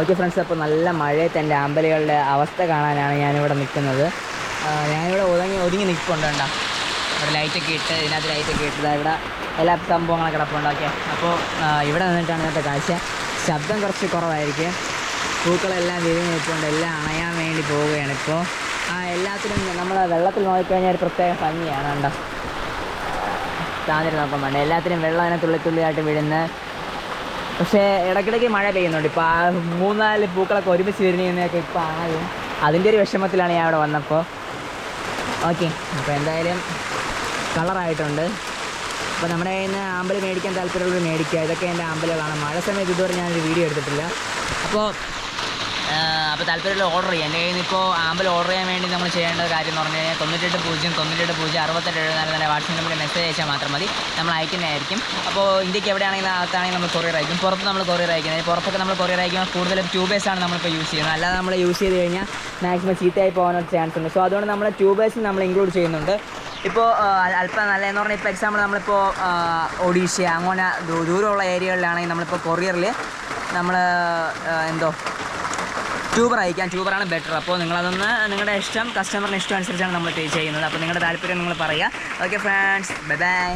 Okay friends അപ്പോൾ നല്ല മഴയത്ത് എന്റെ അമ്പലികളുടെ അവസ്ഥ കാണാനാണ് ഞാനിവിടെ നിൽക്കുന്നത്. ഞാനിവിടെ ഒതുങ്ങി ഒതുങ്ങി നിൽപ്പുണ്ട് കേട്ടോ ഒരു ലൈറ്റൊക്കെ ഇട്ട് ഇതിനകത്ത് ലൈറ്റൊക്കെ ഇട്ടത് ഇവിടെ എല്ലാ സംഭവങ്ങളൊക്കെ കിടപ്പുണ്ട്. ഓക്കെ അപ്പോൾ ഇവിടെ നിന്നിട്ടാണ് ഇന്നത്തെ കാഴ്ച. ശബ്ദം കുറച്ച് കുറവായിരിക്കും. പൂക്കളെല്ലാം വിരിഞ്ഞ് നിൽപ്പുണ്ട്. എല്ലാം അണയാൻ വേണ്ടി പോവുകയാണ് ഇപ്പോൾ. ആ എല്ലാത്തിനും നമ്മൾ വെള്ളത്തിൽ നോക്കിക്കഴിഞ്ഞാൽ ഒരു പ്രത്യേക ഭംഗിയാണ് കണ്ടോ. താന്നിരുന്നപ്പം വേണ്ട എല്ലാത്തിനും വെള്ളം അതിനെ തുള്ളി തുള്ളിയായിട്ട് വീഴുന്ന പക്ഷേ ഇടയ്ക്കിടയ്ക്ക് മഴ പെയ്യുന്നുണ്ട്. ഇപ്പോൾ ആ മൂന്നാൽ പൂക്കളൊക്കെ ഒരുമിച്ച് വരുന്നതൊക്കെ ഇപ്പോൾ ആയും. അതിന്റെ ഒരു വിഷമത്തിലാണ് ഞാൻ അവിടെ വന്നപ്പോൾ ഓക്കെ അപ്പോൾ എന്തായാലും കളറായിട്ടുണ്ട്. അപ്പോൾ നമ്മുടെ കയ്യിൽ നിന്ന് ആമ്പൽ മേടിക്കാൻ താല്പര്യമുള്ളവർ മേടിക്കുക. ഇതൊക്കെ എന്റെ ആമ്പലുകളാണ്. മഴ സമയത്ത് ഇതുവരെ ഞാനൊരു വീഡിയോ എടുത്തിട്ടില്ല. അപ്പോൾ അപ്പോൾ താല്പര്യമുള്ള ഓർഡർ ചെയ്യാം. നിന്ന് ഇപ്പോൾ ഓർഡർ ചെയ്യാൻ വേണ്ടി നമ്മൾ ചെയ്യേണ്ട കാര്യം എന്ന് പറഞ്ഞു കഴിഞ്ഞാൽ തൊണ്ണൂറ്റെട്ട് പൂജ്യം തൊണ്ണൂറ്റെട്ട് പൂജ്യം അറുപത്തെട്ട് എഴുപത്തിനാല് തന്നെ വാട്സപ്പ് നമ്പറിൽ മെസ്സേജ് അയച്ചാൽ മാത്രം മതി. നമ്മൾ അയക്കുന്നതായിരിക്കും അപ്പോൾ ഇന്ത്യയ്ക്ക് എവിടെയാണെങ്കിലും അകത്താണെങ്കിൽ നമ്മൾ കൊറിയർ അയക്കും. പുറത്ത് നമ്മൾ കൊറിയർ അയക്കുന്നത്. പുറത്തൊക്കെ നമ്മൾ കൊറിയർ അയക്കുമ്പോൾ കൂടുതലും ട്യൂബേഴ്സാണ് നമ്മളിപ്പോൾ യൂസ് ചെയ്യുന്നത്. അല്ലാതെ നമ്മൾ യൂസ് ചെയ്ത് കഴിഞ്ഞാൽ മാക്സിമം ചീത്തയായി പോകാനൊരു ചാൻസ് ഉണ്ട്. സോ അതുകൊണ്ട് നമ്മൾ ട്യൂബേഴ്സ് നമ്മൾ ഇൻക്ലൂഡ് ചെയ്യുന്നുണ്ട്. ഇപ്പോൾ അല്പം നല്ല എന്ന് പറഞ്ഞാൽ ഇപ്പോൾ എക്സാമ്പിൾ നമ്മളിപ്പോൾ ഒഡീഷ അങ്ങനെ ദൂരമുള്ള ഏരിയകളിലാണെങ്കിൽ നമ്മളിപ്പോൾ കൊറിയറിൽ നമ്മൾ എന്തോ ട്യൂബർ അയക്കാം ട്യൂബറാണ് ബെറ്റർ അപ്പോൾ നിങ്ങളതൊന്ന് നിങ്ങളുടെ ഇഷ്ടം കസ്റ്റമറിന് ഇഷ്ടം അനുസരിച്ചാണ് നമ്മൾ പേ ചെയ്യുന്നത്. അപ്പോൾ നിങ്ങളുടെ താല്പര്യം നിങ്ങൾ പറയുക. Okay friends bye bye